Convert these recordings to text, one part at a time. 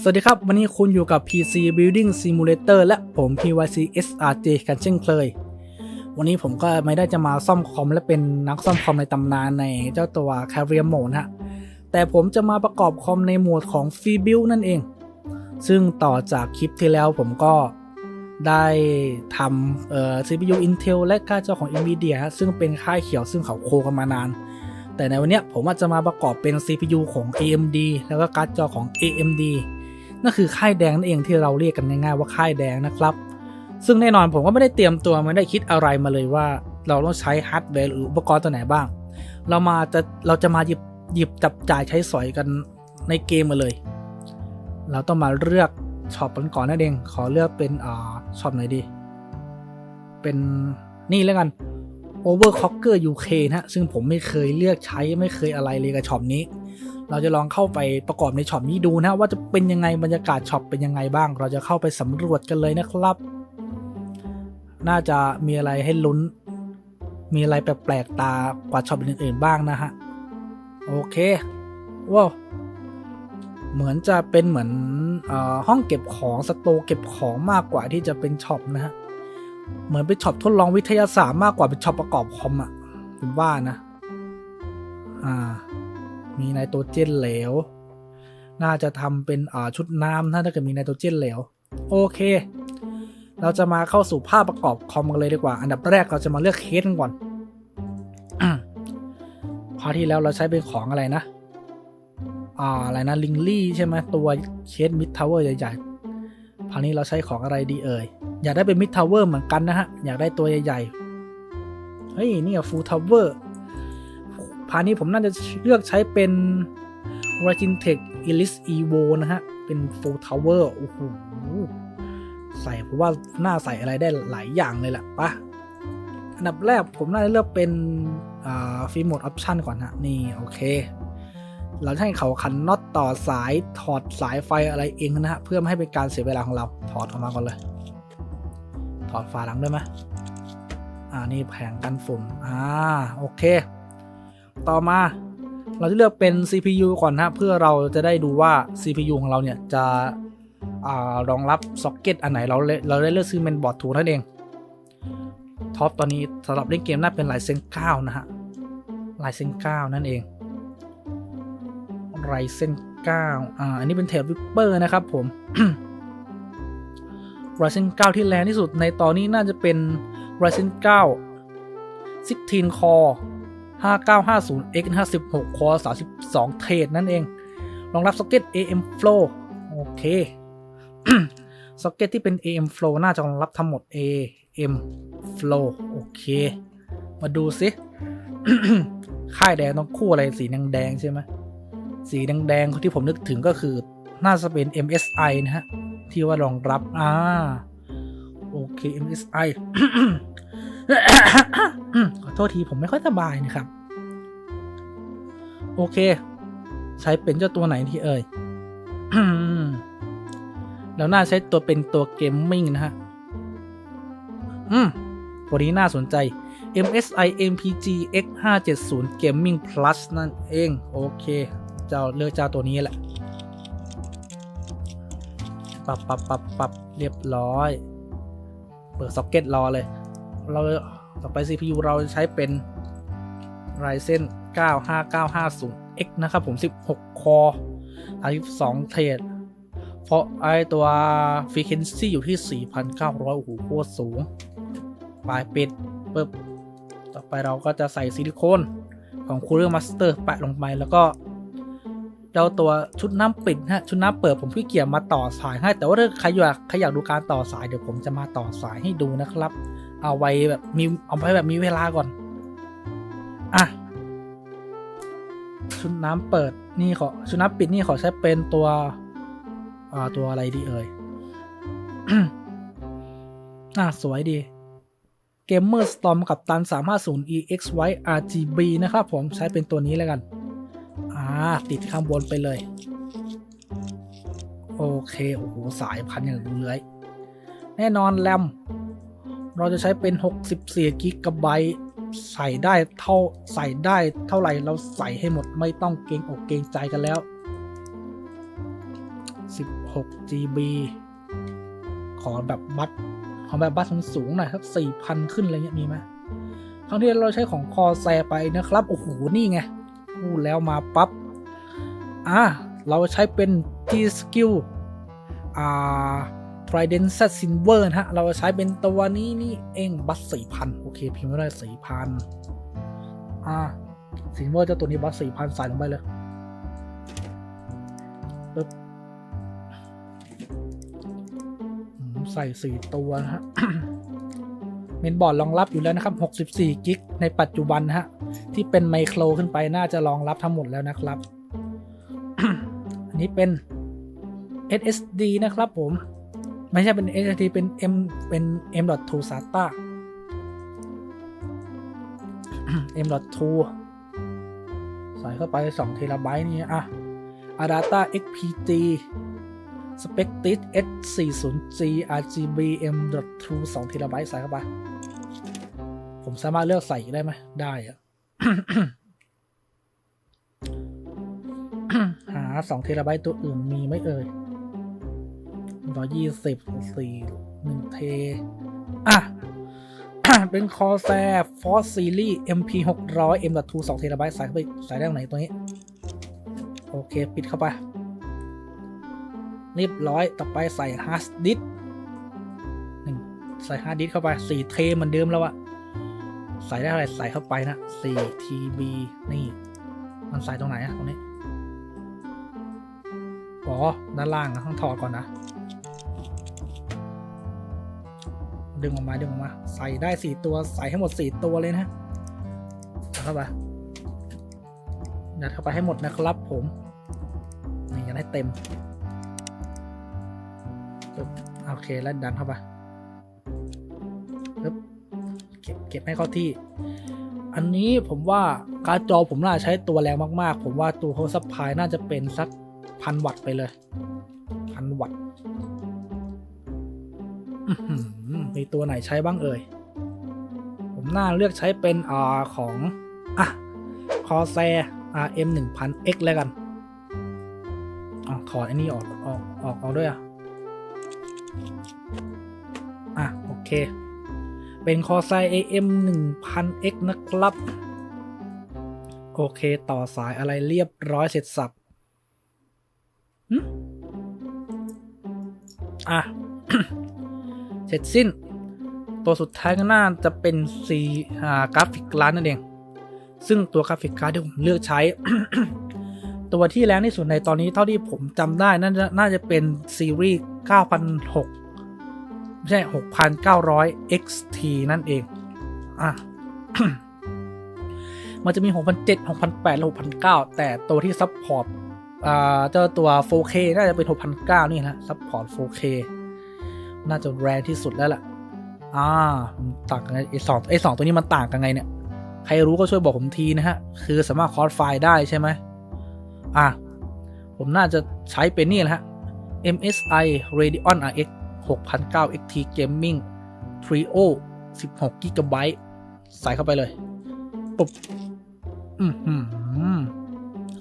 สวัสดีครับ วันนี้คุณอยู่กับ PC Building Simulator และผม PYC SRJ กันเช่นเคย วันนี้ผมก็ไม่ได้จะมาซ่อมคอมและเป็นนักซ่อมคอมในตำนานในเจ้าตัว Carrier Mode ฮะ แต่ผมจะมาประกอบคอมในหมวดของ Free Build นั่นเอง ซึ่งต่อจากคลิปที่แล้วผมก็ได้ทำเอ่อ CPU Intel และค่าจอของ Nvidia ฮะซึ่งเป็นค่ายเขียวซึ่งเขาโคกันมานาน แต่ในวันนี้ผมอาจจะมาประกอบเป็น CPU ของ AMD แล้วก็การ์ดจอของ AMD นั่นคือค่ายแดงนั่นเองที่เราเรียกกันง่ายๆว่าค่ายแดงนะครับ ซึ่งแน่นอนผมก็ไม่ได้เตรียมตัวไม่ได้คิดอะไรมาเลยว่า เราต้องใช้ฮาร์ดแวร์หรืออุปกรณ์ตัวไหนบ้าง เรามาจะเราจะมาหยิบหยิบจับจ่ายใช้สอยกันในเกมมาเลย เราต้องมาเลือกช็อปกันก่อนนั่นเองขอเลือกเป็นอ่าช็อปไหนดี เป็นนี่แล้วกัน Overclocker UK นะฮะซึ่งผมไม่เคยเลือกใช้ไม่เคยอะไรเลยกับช็อปนี้ เราจะลองเข้าไปประกอบในช็อปนี้ดูนะ ว่าจะเป็นยังไงบรรยากาศช็อปเป็นยังไงบ้าง เราจะเข้าไปสำรวจกันเลยนะครับ น่าจะมีอะไรให้ลุ้น มีอะไรแปลกๆตากว่าช็อปอื่นๆบ้างนะฮะโอเคว้าวเหมือนจะเป็นเหมือนอห้องเก็บของสโตร์เก็บของมากกว่าที่จะเป็นช็อปนะฮะ เหมือนเป็นช็อปทดลองวิทยาศาสตร์มากกว่าเป็นช็อปประกอบคอมอะผมว่านะ อ่า มีไนโตรเจนเหลว น่าจะทำเป็นอ่าชุดน้ำถ้าถ้าเกิดมีไนโตรเจนเหลว โอเค เราจะมาเข้าสู่ภาพประกอบคอมกันเลยดีกว่า อันดับแรกเราจะมาเลือกเคสกันก่อนคราวที่แล้วเราใช้เป็นของอะไรนะ อ่า อะไรนะลิงลี่ใช่ไหมตัวเคสมิดทาวเวอร์ใหญ่ๆคราวนี้เราใช้ของอะไรดีเอ่ย อยากได้เป็นมิดทาวเวอร์เหมือนกันนะฮะ อยากได้ตัวใหญ่ๆ เฮ้ย นี่ฟูทาวเวอร์พานี้ผมน่าจะเลือกใช้เป็น r a g i n t e c h Elise Evo นะฮะ เป็น Full Tower โอ้โห ใส่เพราะว่าหน้าใส่อะไรได้หลายอย่างเลยแหละปะอันดับแรกผมน่าจะเลือกเป็นฟิล์มโหมดออปชันก่อนฮะ นี่ โอเค เราให้เขาขันน็อตต่อสายถอดสายไฟอะไรเองนะฮะ เพื่อไม่ให้เป็นการเสียเวลาของเราถอดออกมาก่อนเลย ถอดฝาหลังด้วยไหมอ่านี่แผงกันฝุ่นอ่าโอเค ต่อมาเราจะเลือกเป็น CPU ก่อนนะเพื่อเราจะได้ดูว่า CPU ของเราเนี่ยจะอารองรับซ็อกเก็ตอันไหนเราเราได้เลือกซื้อเป็นบอร์ดถูกนั่นเองท็อปตอนนี้สำหรับเล่นเกมน่าเป็นไลเซน9นะฮะไลเซน9นั่นเองไรเซน9อ่าอันนี้เป็นเทปวิปเปอร์นะครับผม ไรเซน9ที่แรงที่สุดในตอนนี้น่าจะเป็นไรเซน9 16 core 5950 x 56 core 32 เทรดนั่นเอง รองรับซ็อกเก็ต AM flow โอเคซ็อกเก็ตที่เป็น AM flow น่าจะรองรับทั้งหมด AM flow โอเค มาดูซิ ค่ายแดงต้องคู่อะไรสีแดงๆใช่ไหมสีแดงๆที่ผมนึกถึงก็คือ น่าจะเป็น MSI นะฮะ ที่ว่ารองรับ อ่า โอเค MSI ขอโทษทีผมไม่ค่อยสบายนะครับ โอเค ใช้เป็นเจ้าตัวไหนที่เอ่ยแล้วน่าใช้ตัวเป็นตัวเกมมิ่งนะฮะ อืม ตัวนี้น่าสนใจ MSI MPG X 570 Gaming Plus นั่นเอง โอเค เจ้าเลือกเจ้าตัวนี้แหละ ปรับปรับปรับปรับเรียบร้อย เปิดซ็อกเก็ตรอเลย เราต่อไป CPU เราใช้เป็น Ryzen 95950X นะครับผม 16 คอร์32เทรดเพราะไอตัว Frequency อยู่ที่ 4,900 โอ้โหโคตรสูง ปลายปิดปึ๊บ ต่อไปเราก็จะใส่ซิลิโคนของ Cooler Master แปะลงไปแล้วก็ เจ้าตัวชุดน้ำปิดฮะชุดน้ำเปิดผมพี่เกียร์มาต่อสายให้ แต่ว่าถ้าใครอยากใครอยากดูการต่อสายเดี๋ยวผมจะมาต่อสายให้ดูนะครับ เอาไว้แบบมีเอาไว้แบบมีเวลาก่อนอะชุดน้ำเปิดนี่ขอชุดน้ำปิดนี่ขอใช้เป็นตัวอ่าตัวอะไรดีเอ่ยน่าสวยดี Gamer Storm กับตัน 350 EXY RGB นะครับผมใช้เป็นตัวนี้แล้วกัน ติดข้างบนไปเลย โอเคโอ้โหสายพันอย่างเลื้อย แน่นอนแรมเราจะใช้เป็น 64กิกะไบต์ใส่ได้เท่าใส่ได้เท่าไหร่เราใส่ให้หมดไม่ต้องเกรงอกเกรงใจกันแล้ว 16 GB ขอแบบบัตขอแบบบัตสูงๆหน่อยสัก 4,000 ขึ้นอะไรเงี้ยมีไหมครั้งที่เราใช้ของคอแซไปนะครับ โอ้โห นี่ไงพูดแล้วมาปับ๊บ อะเราใช้เป็น T skill อ่า Trident Z Silver นะฮะ เราใช้เป็นตัวนี้นี่เองบัต4,000โอเค พิมพ์ไม่ได้4,000อ่า Silver เจ้าตัวนี้บัต4,000ใส่ลงไปเลยปึ๊บใส่สี่ตัวนะฮะเมนบอร์ดรองรับอยู่แล้วนะครับ 64 กิก ในปัจจุบันนะฮะ ที่เป็นไมโครขึ้นไปน่าจะรองรับทั้งหมดแล้วนะครับ อันนี้เป็น SSD นะครับผม ไม่ใช่เป็น SSD เป็น M เป็น M.2 SATA M.2 ใส่เข้าไป2เทราไบต์นี่อะ Adata XPG Spectris S40G RGB M.2 2เทราไบต์ใส่เข้าไป ผมสามารถเลือกใส่ได้ไหม ได้อะ 2เทราไบต์ตัวอื่นมีไหมเอ่ยร้อยยี่สิบสี่หนึ่งเท อะ เป็นคอแซฟอสซีรีส์ MP 600 M.2 2เทราไบต์ใส่เข้าไปใส่ได้ตรงไหนตัวนี้ โอเค ปิดเข้าไป เรียบร้อย ต่อไปใส่ฮาร์ดดิสหนึ่งใส่ฮาร์ดดิสเข้าไปสี่เทเหมือนเดิมแล้วอะใส่ได้อะไรใส่เข้าไปนะสี่ทีบีนี่ มันใส่ตรงไหนอะตรงนี้ อ๋อด้านล่างนะต้องถอดก่อนนะ ดึงออกมาดึงออกมา ใส่ได้สี่ตัวใส่ให้หมดสี่ตัวเลยนะยัดเข้าไปยัดเข้าไปให้หมดนะครับผมนี่ยัดให้เต็มปึ๊บโอเคแล้วดันเข้าไปปึ๊บเก็บเก็บให้เข้าที่ อันนี้ผมว่าการ์ดจอผมน่าใช้ตัวแรงมากๆ ผมว่าตัวโฮซัพพายน่าจะเป็นสัก พันวัตต์ไปเลย พันวัตต์มีตัวไหนใช้บ้างเอ่ย ผมน่าเลือกใช้เป็นอ่าของอะคอแซ RM 1 0 0 X แล้วกันอ๋อถอดอ้นี่ออกออกออกออกด้วยอะ อะ โอเค เป็นคอไซ AM 1000 X นะครับ โอเค ต่อสายอะไรเรียบร้อยเสร็จสับ อะ เสร็จสิ้น ตัวสุดท้ายก็น่าจะเป็นซีอ่ากราฟิกการ์ดนั่นเอง ซึ่งตัวกราฟิกการ์ดที่ผมเลือกใช้ ตัวที่แรงที่สุดในตอนนี้เท่าที่ผมจำได้น่าจะน่าจะเป็นซีรีส์9,006ไม่ใช่ 6,900 XT นั่นเอง อะมันจะมี 6,700 6,800 6,900 แต่ตัวที่ซัพพอร์ต อ่าเจ้าตัว 4K น่าจะเป็น6,900นี่นะซัพพอร์ต 4K น่าจะแรงที่สุดแล้วล่ะ อ่ามันต่างกันไงไอสองไอสองตัวนี้มันต่างกันไงเนี่ย ใครรู้ก็ช่วยบอกผมทีนะฮะ คือสามารถคอร์สไฟล์ได้ใช่ไหม อะผมน่าจะใช้เป็นนี่แหละฮะ MSI Radeon RX 6009 XT Gaming Trio 16 GB ใส่เข้าไปเลย ปุ๊บ อืม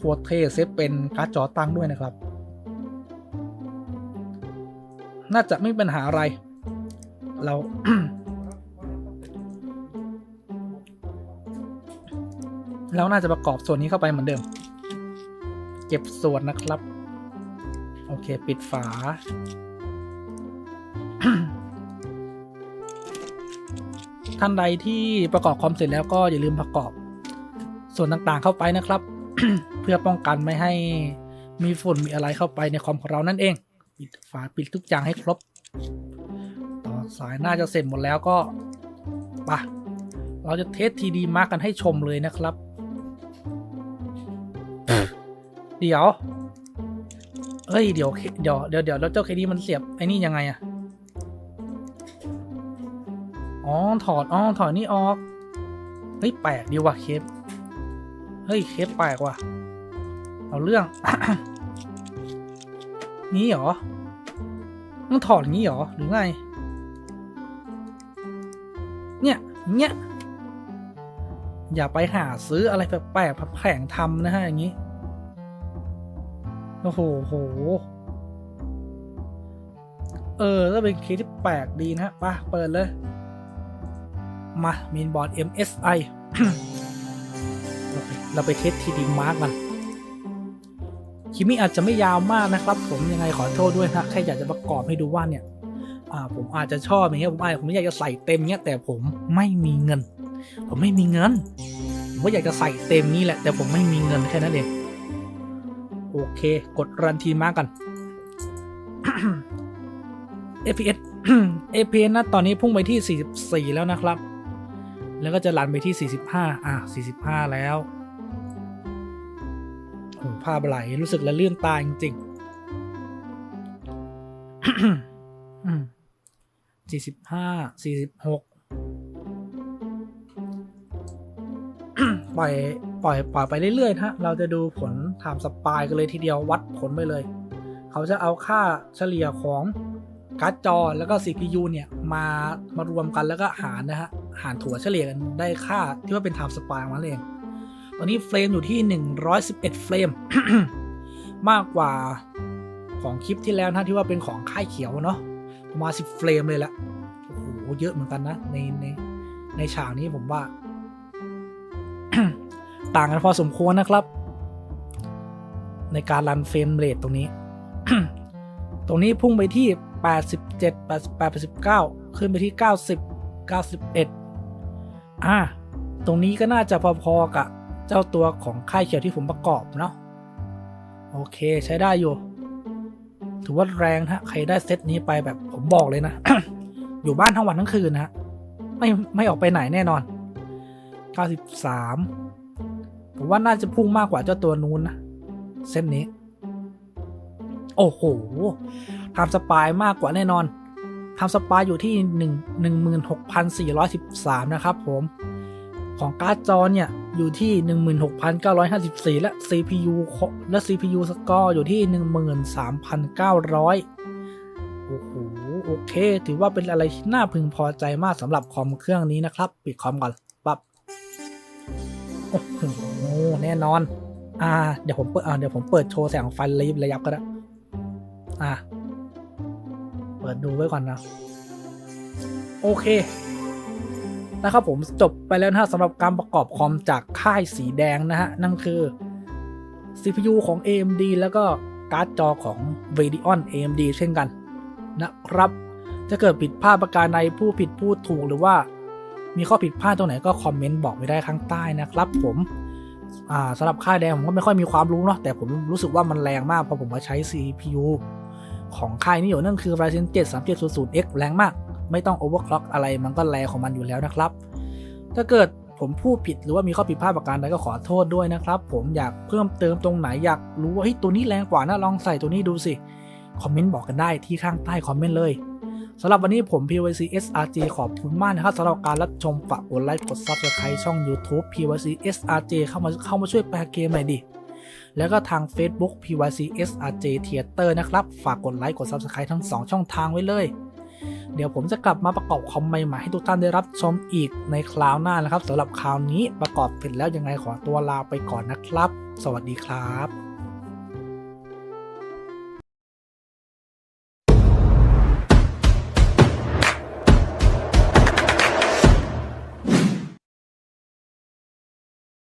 หืมโคตรเท่เซฟเป็นการ์ดจอตั้งด้วยนะครับ น่าจะไม่มีปัญหาอะไร เราเราน่าจะประกอบส่วนนี้เข้าไปเหมือนเดิม เก็บส่วนนะครับ โอเค ปิดฝา ท่านใดที่ประกอบคอมเสร็จแล้วก็อย่าลืมประกอบส่วนต่างๆเข้าไปนะครับ เพื่อป้องกันไม่ให้มีฝุ่นมีอะไรเข้าไปในคอมของเรานั่นเอง ปิดฝาปิดทุกอย่างให้ครบ ต่อสายน่าจะเสร็จหมดแล้วก็ปะเราจะเทสทีดีมาร์กกันให้ชมเลยนะครับ เดี๋ยว เอ้ยเดี๋ยวเดี๋ยวเดี๋ยวเดี๋ยวแล้วเจ้าเคดีมันเสียบไอ้นี่ยังไงอะอ๋อถอดอ๋อถอดนี่ออก เฮ้ยแปลกดีว่ะเคส เฮ้ย เคสแปลกว่ะ เอาเรื่อง นี่เหรอต้องถอดอย่างนี้เหรอ หรือไง เนี่ยเงี้ยอย่าไปหาซื้ออะไรแปลกๆแผลงทำนะฮะ อย่างนี้ โอ้โหโห เออก็เป็นเคสที่แปลกดีนะฮะไปเปิดเลย มาเมนบอร์ด MSI เราไปเทสทีดีมาร์กมันคลิปนี้อาจจะไม่ยาวมากนะครับ ผมยังไงขอโทษด้วยนะแค่อยากจะประกอบให้ดูว่าเนี่ยผมอาจจะชอบอย่างเงี้ยผมอาจผมไม่อยากจะใส่เต็มเงี้ยแต่ผมไม่มีเงิน ผมไม่มีเงินผมก็อยากจะใส่เต็มนี้แหละ แต่ผมไม่มีเงินแค่นั้นเองโอเค กดรันทีมากัน FPS FPS นะตอนนี้พุ่งไปที่ 44 แล้วนะครับ แล้วก็จะรันไปที่ 45 อะ 45 แล้วโอ้ ภาพไหลรู้สึกละเลื่อนตาจริงๆอืม45 46ปล่อยปล่อยปล่อยไปเรื่อยๆนะฮะ เราจะดูผลไทม์สปายกันเลยทีเดียววัดผลไปเลย เขาจะเอาค่าเฉลี่ยของการ์ดจอแล้วก็ CPU เนี่ย มามารวมกันแล้วก็หารนะฮะ หารถั่วเฉลี่ยกันได้ค่าที่ว่าเป็นไทม์สปายมาเอง ตอนนี้เฟรมอยู่ที่ 111 เฟรม มากกว่าของคลิปที่แล้วนะที่ว่าเป็นของค่ายเขียวเนาะประมาณ10 เฟรมเลยละโอ้โหเยอะเหมือนกันนะในในในฉากนี้ผมว่า ต่างกันพอสมควรนะครับ ในการรันเฟรมเรทตรงนี้ ตรงนี้พุ่งไปที่ 87 88 89 ขึ้นไปที่ 90 91 อ่าตรงนี้ก็น่าจะพอๆกับ เจ้าตัวของค่ายเขียวที่ผมประกอบเนาะโอเคใช้ได้อยู่ ถือว่าแรงฮะใครได้เซตนี้ไปแบบผมบอกเลยนะ อยู่บ้านทั้งวันทั้งคืนนะฮะไม่ไม่ออกไปไหนแน่นอน 93 ผมว่าน่าจะพุ่งมากกว่าเจ้าตัวนู้นนะเส้นนี้ โอ้โหทำสปายมากกว่าแน่นอนทำสปายอยู่ที่ 1 16,413 นะครับผม ของการ์ดจอเนี่ย อยู่ที่ 16,954 และ CPU และ CPU สกอร์อยู่ที่ 13,900 โอ้โห โอเค ถือว่าเป็นอะไรที่น่าพึงพอใจมากสำหรับคอมเครื่องนี้นะครับ ปิดคอมก่อนปับ๊บโอ้โห แน่นอน อ่า เดี๋ยวผมเปิดอ่าเดี๋ยวผมเปิดโชว์แสงไฟระยิบระยับก็ได้ อ่า เปิดดูไว้ก่อนนะ โอเค นะครับผมจบไปแล้วนะฮะสำหรับการประกอบคอมจากค่ายสีแดงนะฮะ นั่นคือ CPU ของ AMD แล้วก็การ์ดจอของ Radeon AMD เช่นกันนะครับ จะเกิดผิดพลาดประการใดผู้ผิดพูดถูกหรือว่า มีข้อผิดพลาดตรงไหนก็คอมเมนต์บอกไว้ได้ข้างใต้นะครับผมอ่าสำหรับค่ายแดงผมก็ไม่ค่อยมีความรู้เนาะแต่ผมรู้สึกว่ามันแรงมากพราะผมมาใช้ CPU ของค่ายนี้อยู่นั่นคือ Ryzen 7 3700X แรงมาก ไม่ต้อง overclock อกอะไรมันก็แรงของมันอยู่แล้วนะครับ ถ้าเกิดผมพูดผิดหรือว่ามีข้อผิดพลาดประการใดก็ขอโทษด้วยนะครับ ผมอยากเพิ่มเติมตรงไหนอยากรู้ว่าเฮ้ยตัวนี้แรงกว่านะลองใส่ตัวนี้ดูสิ คอมเมนต์บอกกันได้ที่ข้างใต้คอมเมนต์เลยสำหรับวันนี้ผม PYC SRG ขอบคุณมากนะครับสำหรับการรับชมฝากกดไลค์กด Subscribe ช่อง YouTube PYC SRG เข้ามาเข้ามาช่วยแปลเกมหน่อยดิ แล้วก็ทาง Facebook PYC SRJ Theater นะครับ ฝากกดไลค์กด Subscribe ทั้ง 2 ช่องทางไว้เลย เดี๋ยวผมจะกลับมาประกอบคอมใหม่ๆให้ทุกท่านได้รับชมอีกในคราวหน้านะครับสำหรับคราวนี้ประกอบเสร็จแล้วยังไงขอตัวลาไปก่อนนะครับ สวัสดีครับ